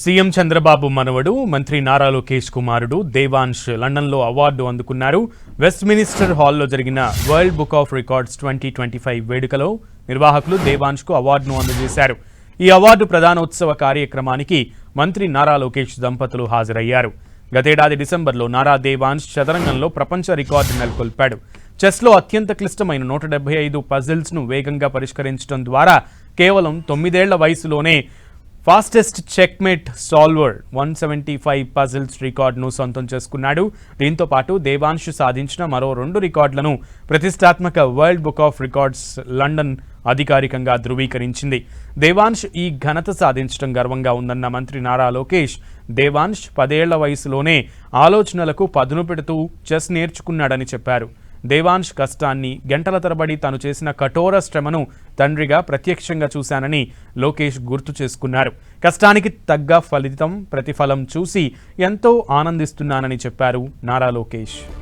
CM Chandrababu మనవడు మంత్రి నారా లోకేష్ కుమారుడు దేవాన్ష్ లండన్లో అవార్డు అందుకున్నారు. వెస్ట్ మినిస్టర్ హాల్లో జరిగిన world book of records twenty twenty five వేడుకలో నిర్వాహకులు దేవాంష్కు అవార్డును అందజేశారు. ఈ అవార్డు ప్రధానోత్సవ కార్యక్రమానికి మంత్రి నారా లోకేష్ దంపతులు హాజరయ్యారు. గతేడాది డిసెంబర్లో నారా దేవాన్ష్ చదరంగంలో ప్రపంచ రికార్డు నెలకొల్పాడు. చెస్లో అత్యంత క్లిష్టమైన నూట డెబ్బై ఐదు పజిల్స్ను వేగంగా పరిష్కరించడం ద్వారా కేవలం తొమ్మిదేళ్ళ వయసులోనే fastest checkmate solver one seventy five puzzles రికార్డును సొంతం చేసుకున్నాడు. దీంతో పాటు దేవాన్షు సాధించిన మరో రెండు రికార్డులను ప్రతిష్టాత్మక world book of records London అధికారికంగా ధృవీకరించింది. దేవాన్ష్ ఈ ఘనత సాధించడం గర్వంగా ఉందన్న మంత్రి నారా లోకేష్ దేవాన్ష్ పదేళ్ళ వయసులోనే ఆలోచనలకు పదును పెడుతూ చెస్ నేర్చుకున్నాడని చెప్పారు. దేవాన్ష్ కష్టాన్ని గంటల తరబడి తాను చేసిన కఠోర శ్రమను తండ్రిగా ప్రత్యక్షంగా చూశానని లోకేష్ గుర్తు చేసుకున్నారు. కష్టానికి తగ్గ ఫలితం ప్రతిఫలం చూసి ఎంతో ఆనందిస్తున్నానని చెప్పారు నారా లోకేష్.